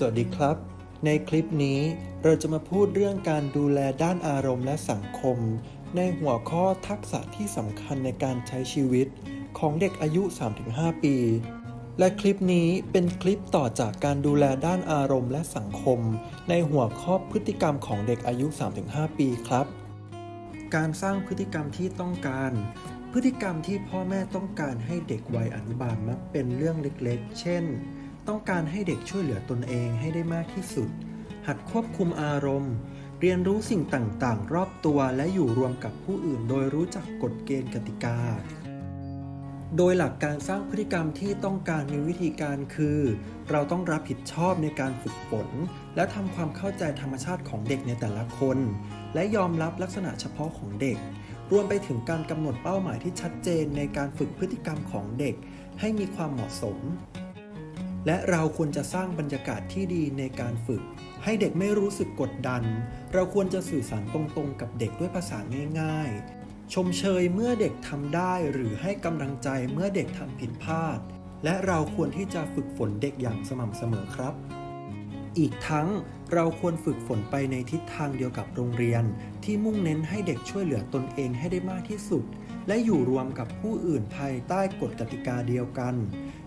สวัสดีครับ ในคลิปนี้เราจะมาพูดเรื่องการดูแลด้านอารมณ์และสังคม ในหัวข้อทักษะที่สำคัญในการใช้ชีวิต ของเด็กอายุ 3-5 ปี และคลิปนี้เป็นคลิปต่อจากการดูแลด้านอารมณ์และสังคม ในหัวข้อพฤติกรรมของเด็กอายุ 3-5 ปีครับ การสร้างพฤติกรรมที่ต้องการ พฤติกรรมที่พ่อแม่ต้องการให้เด็กวัยอนุบาลมักเป็นเรื่องเล็กๆ เช่น ต้องการให้เด็กช่วยเหลือตนเองให้ได้มากที่สุด หัดควบคุมอารมณ์ เรียนรู้สิ่งต่างๆ รอบตัวและอยู่รวมกับผู้อื่น โดยรู้จักกฎเกณฑ์กติกา โดยหลักการสร้างพฤติกรรมที่ต้องการมีวิธีการคือ เราต้องรับผิดชอบในการฝึกฝน และทำความเข้าใจธรรมชาติของเด็กในแต่ละคน และยอมรับลักษณะเฉพาะของเด็กรวมไปถึงการกำหนดเป้าหมายที่ชัดเจนในการฝึกพฤติกรรมของเด็กให้มีความเหมาะสม และเราควรจะสร้างบรรยากาศที่ดีในการฝึก ให้เด็กไม่รู้สึกกดดัน เราควรจะสื่อสารตรงๆ กับเด็กด้วยภาษาง่าย ๆ ชมเชยเมื่อเด็กทำได้หรือให้กำลังใจเมื่อเด็กทำผิดพลาด และเราควรที่จะฝึกฝนเด็กอย่างสม่ำเสมอครับ อีกทั้งเราควรฝึกฝนไปในทิศทางเดียวกับโรงเรียน ที่มุ่งเน้นให้เด็กช่วยเหลือตนเองให้ได้มากที่สุด และอยู่รวมกับผู้อื่นภายใต้กฎกติกาเดียวกัน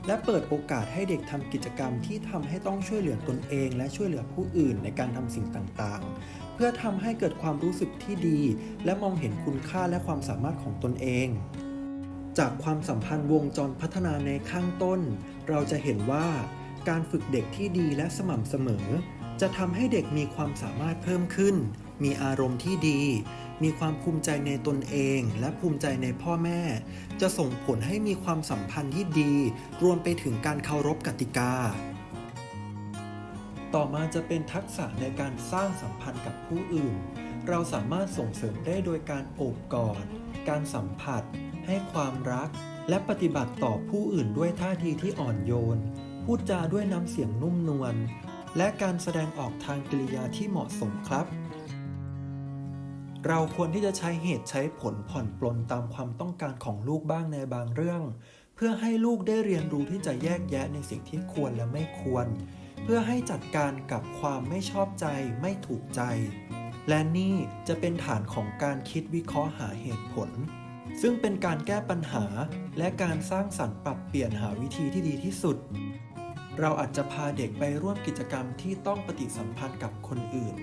และเปิดโอกาสให้เด็กทำกิจกรรมที่ทำให้ต้องช่วยเหลือตนเอง และช่วยเหลือผู้อื่นในการทำสิ่งต่างๆ เพื่อทำให้เกิดความรู้สึกที่ดี และมองเห็นคุณค่าและความสามารถของตนเองจากความสัมพันธ์วงจรพัฒนาในข้างต้น เราจะเห็นว่า การฝึกเด็กที่ดีและสม่ำเสมอ จะทำให้เด็กมีความสามารถเพิ่มขึ้น มีอารมณ์ที่ดี มีความภูมิใจในตนเอง และภูมิใจในพ่อแม่ จะส่งผลให้มีความสัมพันธ์ที่ดี รวมไปถึงการเคารพกติกา ต่อมาจะเป็นทักษะในการสร้างสัมพันธ์กับผู้อื่น เราสามารถส่งเสริมได้โดยการโอบกอด การสัมผัส ให้ความรัก และปฏิบัติต่อผู้อื่นด้วยท่าทีที่อ่อนโยน พูดจาด้วยน้ำเสียงนุ่มนวลและการแสดงออกทางกริยาที่เหมาะสมครับ เราควรที่จะใช้เหตุใช้ผลผ่อนปลนตามความต้องการของลูกบ้างในบางเรื่อง เพื่อให้ลูกได้เรียนรู้ที่จะแยกแยะในสิ่งที่ควรและไม่ควร เพื่อให้จัดการกับความไม่ชอบใจไม่ถูกใจ และนี่จะเป็นฐานของการคิดวิเคราะห์หาเหตุผล ซึ่งเป็นการแก้ปัญหาและการสร้างสรรค์ปรับเปลี่ยนหาวิธีที่ดีที่สุด เราอาจจะพาเด็กไปร่วมกิจกรรมที่ต้องปฏิสัมพันธ์กับคนอื่น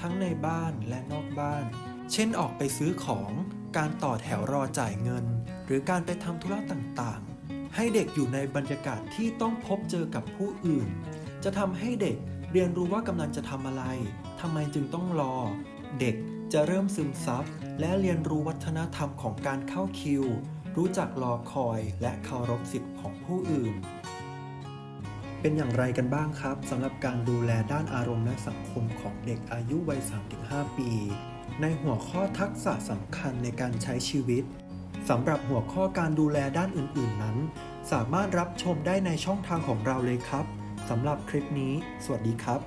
ทั้งในบ้านและนอกบ้าน เช่นออกไปซื้อของ การต่อแถวรอจ่ายเงิน หรือการไปทำธุระต่างๆ ให้เด็กอยู่ในบรรยากาศที่ต้องพบเจอกับผู้อื่น จะทำให้เด็กเรียนรู้ว่ากำลังจะทำอะไรทำไมจึงต้องรอ เด็กจะเริ่มซึมซับและเรียนรู้วัฒนธรรมของการเข้าคิว รู้จักรอคอยและเคารพสิทธิ์ของผู้อื่น เป็นอย่างไรกันบ้างครับสำหรับการดูแลด้านอารมณ์และสังคมของเด็กอายุวัย 3-5 ปี ในหัวข้อทักษะสำคัญในการใช้ชีวิตสำหรับหัวข้อการดูแลด้านอื่น ๆ นั้น สามารถรับชมได้ในช่องทางของเราเลยครับสำหรับคลิปนี้ สวัสดีครับ